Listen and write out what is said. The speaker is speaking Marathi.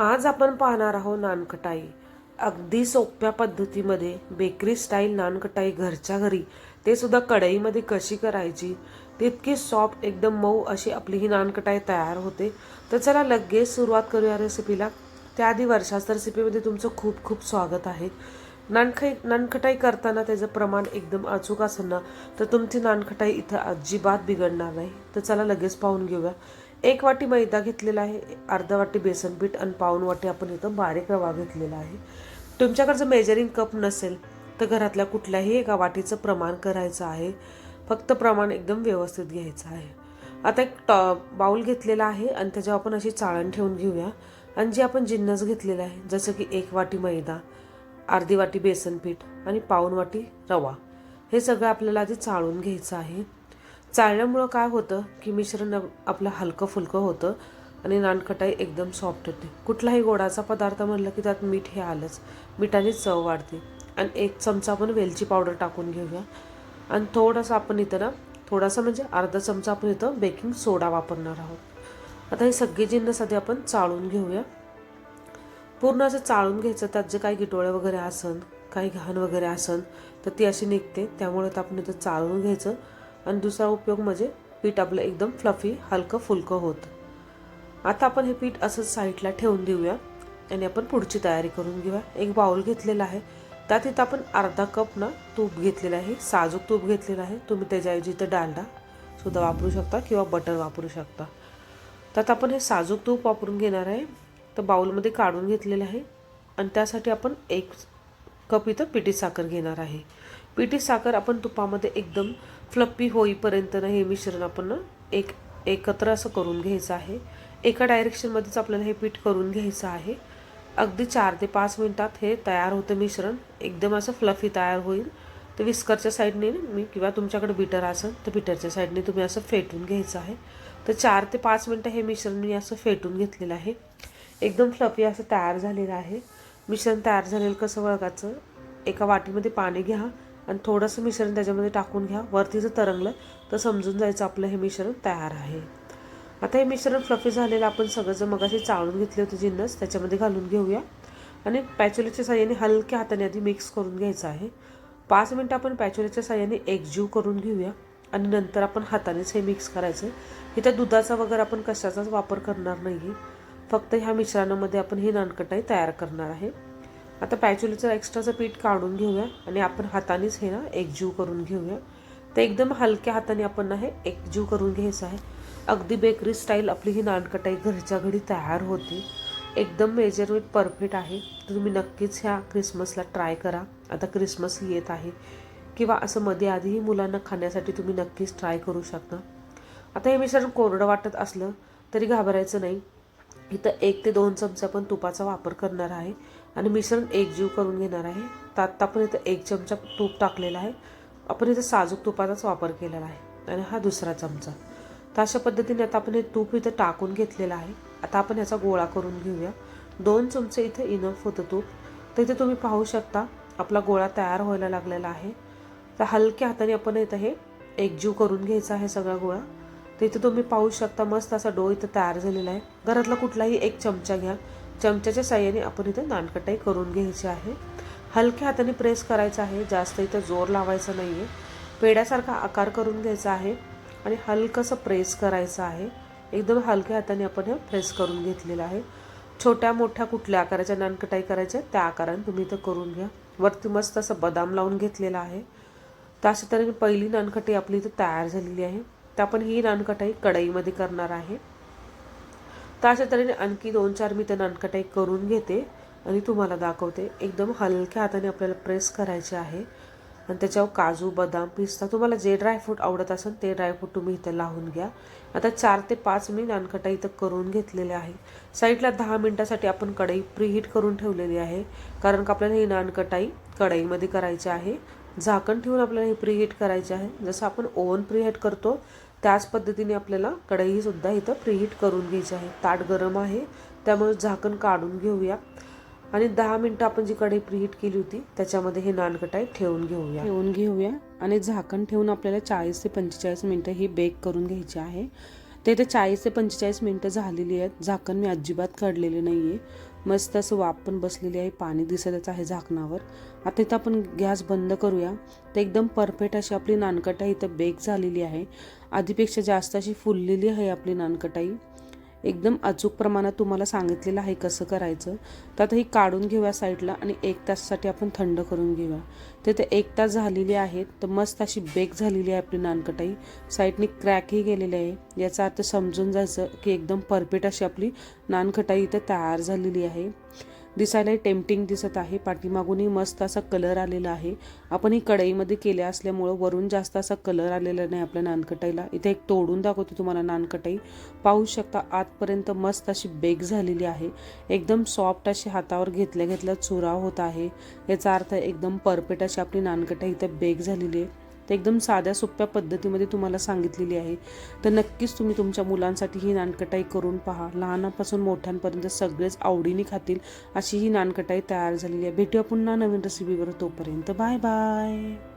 आज आपण पाहणार आहोत नानखटाई. अगदी सोप्या पद्धतीमध्ये बेकरी स्टाईल नानखटाई घरच्या घरी. ते सुद्धा कढईमध्ये कशी करायची? तितकी सॉफ्ट एकदम मऊ अशी आपली ही नानखटाई तयार होते. तर चला लगेच सुरुवात करूया रेसिपीला त्याआधी वर्षाच रेसिपीमध्ये तुमचं खूप खूप स्वागत आहे. नानखाई नानखटाई करताना त्याचं प्रमाण एकदम अचूक असेल ना तर तुमची नानखटाई इथं अजिबात बिघडणार नाही. तर चला लगेच पाहून घेऊया. एक वाटी मैदा घेतलेला आहे अर्धा वाटी बेसन पीठ आणि पाऊन वाटी आपण इथं बारीक रवा घेतलेला आहे. तुमच्याकडे जर मेजरिंग कप नसेल तर घरातल्या कुठल्याही एका वाटीचं प्रमाण करायचं आहे. फक्त प्रमाण एकदम व्यवस्थित घ्यायचं आहे. आता एक टॉ बाऊल घेतलेला आहे आणि त्याच्यावर आपण अशी चाळण ठेवून घेऊया. आणि जे आपण जिन्नस घेतलेलं आहे जसं की एक वाटी मैदा अर्धी वाटी बेसन पीठ आणि पाऊन वाटी रवा हे सगळं आपल्याला आधी चाळून घ्यायचं आहे. चाळल्यामुळं काय होतं की मिश्रण आपलं हलकं फुलकं होतं आणि नानखटाई एकदम सॉफ्ट होते. कुठलाही गोडाचा पदार्थ म्हणलं की त्यात मीठ हे आलंच. मिठाने चव वाढते. आणि एक चमचा आपण वेलची पावडर टाकून घेऊया. आणि थोडंसं आपण इथं ना थोडासा म्हणजे अर्धा चमचा आपण इथं बेकिंग सोडा वापरणार आहोत. आता हे सगळे जिन्नस आधी आपण चाळून घेऊया. पूर्ण असं चाळून घ्यायचं त्यात जे काही गिटोळे वगैरे असन काही घाण वगैरे असन तर ती अशी निघते. त्यामुळे तर आपण इथं चाळून घ्यायचं. आणि दुसरा उपयोग म्हणजे पीठ आपलं एकदम फ्लफी हलकं फुलकं होतं. आता आपण हे पीठ असंच साईडला ठेवून देऊया. आणि आपण पुढची तयारी करून घेऊया. एक बाउल घेतलेला आहे. त्यात इथं आपण अर्धा कप ना तूप घेतलेलं आहे. साजूक तूप घेतलेलं आहे. तुम्ही त्याच्याऐवजी इथं डालडा सुद्धा वापरू शकता किंवा बटर वापरू शकता. त्यात आपण हे साजूक तूप वापरून घेणार आहे. तर बाउलमध्ये काढून घेतलेलं आहे. आणि त्यासाठी आपण एक कप इथं पिठी साखर घेणार आहे. पिठी साखर आपण तुपामध्ये एकदम फ्लप्पी होईपर्यंत ना हे मिश्रण आपण एक एकत्र असं करून घ्यायचं आहे. एका डायरेक्शनमध्येच आपल्याला हे पीठ करून घ्यायचं आहे. अगदी चार ते पाच मिनटात हे तयार होतं मिश्रण. एकदम असं फ्लफी तयार होईल. तर विस्करच्या साईडने मी किंवा तुमच्याकडे बिटर असेल तर बिटरच्या साईडने तुम्ही असं फेटून घ्यायचं आहे. तर चार ते पाच मिनटं हे मिश्रण मी असं फेटून घेतलेलं आहे. एकदम फ्लफी असं तयार झालेलं आहे. मिश्रण तयार झालेलं कसं वळगाचं एका वाटीमध्ये पाणी घ्या. आणि थोडंसं मिश्रण त्याच्यामध्ये टाकून घ्या. वरती जर तरंगलं तर समजून जायचं आपलं हे मिश्रण तयार आहे. आता हे मिश्रण फ्लफी झालेलं आपण सगळं जर मगाशी चाळून घेतले होते जिन्नस त्याच्यामध्ये घालून घेऊया. आणि पॅचोलीच्या साह्याने हलक्या हाताने आधी मिक्स करून घ्यायचं आहे. पाच मिनटं आपण पॅचोलीच्या साह्याने एकजीव करून घेऊया. आणि नंतर आपण हातानेच हे मिक्स करायचं इथं दुधाचा वगैरे आपण कशाचाच वापर करणार नाही फक्त ह्या मिश्रणामध्ये आपण ही नानकटाई तयार करणार आहे. आता पॅचुलीचं एक्स्ट्राचं पीठ काढून घेऊया आणि आपण हातानेच हे ना एकजीव करून घेऊया. तर एकदम हलक्या हाताने आपण ना हे एकजीव करून घ्यायचं आहे. अगदी बेकरी स्टाईल आपली ही नानकटाई घरच्या घरी तयार होती. एकदम मेजरमेंट परफेक्ट आहे. तर तुम्ही नक्कीच ह्या क्रिसमसला ट्राय करा. आता क्रिसमस येत आहे. किंवा असं मध्ये आधीही मुलांना खाण्यासाठी तुम्ही नक्कीच ट्राय करू शकता. आता हे मिश्रण कोरडं वाटत असलं तरी घाबरायचं नाही. इथं एक ते दोन चमचे आपण तुपाचा वापर करणार आहे. आणि मिश्रण एकजीव करून घेणार आहे. त्यात पण इथं एक चमचा तूप टाकलेला आहे. आपण इथं साजूक तुपाचाच वापर केलेला आहे. आणि हा दुसरा चमचा. तर अशा पद्धतीने आता आपण हे तूप इथं टाकून घेतलेलं आहे. आता आपण याचा गोळा करून घेऊया. दोन चमचे इथे इनफ होतं तूप. तर इथे तुम्ही पाहू शकता आपला गोळा तयार व्हायला लागलेला आहे. तर हलक्या हाताने आपण इथं हे एकजीव करून घ्यायचा आहे सगळा गोळा. तर इथे तुम्ही पाहू शकता मस्त असा डो इथं तयार झालेला आहे. घरातला कुठलाही एक चमचा घ्या. चमच्याच्या साह्याने आपण इथे नानकटाई करून घ्यायची आहे. हलक्या हाताने प्रेस करायचा आहे. जास्त इथं जोर लावायचा नाही आहे पेड्यासारखा आकार करून घ्यायचा आहे आणि हलकंसं प्रेस करायचं आहे. एकदम हलक्या हाताने आपण हे प्रेस करून घेतलेलं आहे. छोट्या मोठ्या कुठल्या आकाराच्या नानकटाई करायच्या त्या आकाराने तुम्ही इथं करून घ्या. वरती मस्त असं बदाम लावून घेतलेला आहे. तर अशा तऱ्हेने पहिली नानकटी आपली इथं तयार झालेली आहे. तर आपण ही नानकटाई कढईमध्ये करणार आहे. तर अशा तऱ्हेने आणखी दोन चार मी त्या नानकटाई करून घेते आणि तुम्हाला दाखवते. एकदम हलक्या हाताने आपल्याला प्रेस करायचे आहे. आणि त्याच्यावर काजू बदाम पिस्ता तुम्हाला जे ड्रायफ्रूट आवडत असेल ते ड्रायफ्रूट तुम्ही इथं लावून घ्या. आता चार ते पाच मी नानकटाई इथं करून घेतलेले आहे. साईडला दहा मिनटासाठी आपण कढई प्रीहीट करून ठेवलेली आहे. कारण का आपल्याला ही नानकटाई कढईमध्ये करायची आहे. झाकण ठेवून आपल्याला हे प्रीहीट करायची आहे. जसं आपण ओव्हन प्रीहीट करतो त्याच पद्धतीने आपल्याला कढईसुद्धा इथं प्रीहीट करून घ्यायची आहे. ताट गरम आहे त्यामुळे झाकण काढून घेऊया. आणि दहा मिनटं आपण जी कढई प्रीहीट केली होती त्याच्यामध्ये हे नानकटाई ठेवून घेऊया. ठेवून घेऊया. आणि झाकण ठेवून आपल्याला चाळीस ते पंचेचाळीस मिनटं ही बेक करून घ्यायची आहे. ते ते चाळीस ते पंचेचाळीस मिनटं झालेली आहेत. झाकण मी अजिबात काढलेले नाही आहे मस्त असं वाफ पण बसलेली आहे. पाणी दिसतच आहे झाकणावर. आता इथं आपण गॅस बंद करूया. तर एकदम परफेक्ट अशी आपली नानकटाई इथं बेक झालेली आहे. आधीपेक्षा जास्त अशी फुललेली आहे आपली नानकटाई. एकदम अचूक प्रमाणात तुम्हाला सांगितलेलं आहे कसं करायचं. तर आता ही काढून घेऊया साईडला आणि एक तासासाठी आपण थंड करून घेऊया. तर ते एक तास झालेली आहेत तर मस्त अशी बेक झालेली आहे आपली नानकटाई. साईडने क्रॅकही गेलेले आहे. याचा अर्थ समजून जायचं की एकदम परफेक्ट अशी आपली नानखटाई इथं तयार झालेली आहे. दिसायला टेम्पटिंग दिसत आहे. पाठीमागूनही मस्त असा कलर आलेला आहे. आपण ही कढईमध्ये केल्या असल्यामुळं वरून जास्त असा कलर आलेला नाही आपल्या नानकटाईला. इथे एक तोडून दाखवते तुम्हाला नानकटाई. पाहू शकता आतपर्यंत मस्त अशी बेक झालेली आहे. एकदम सॉफ्ट अशी हातावर घेतल्या घेतल्या चुराव होत आहे. याचा अर्थ एकदम परफेक्ट अशी आपली नानकटाई इथं बेक झालेली आहे. ते एकदम साध्या सोप्या पद्धतीमध्ये तुम्हाला सांगितलेली आहे. तर नक्कीच तुम्ही तुमच्या मुलांसाठी ही नानकटाई करून पहा. लहानापासून मोठ्यांपर्यंत सगळेच आवडीने खातील अशी ही नानकटाई तयार झालेली आहे. भेटूया पुन्हा नवीन रेसिपीवर तोपर्यंत. Bye bye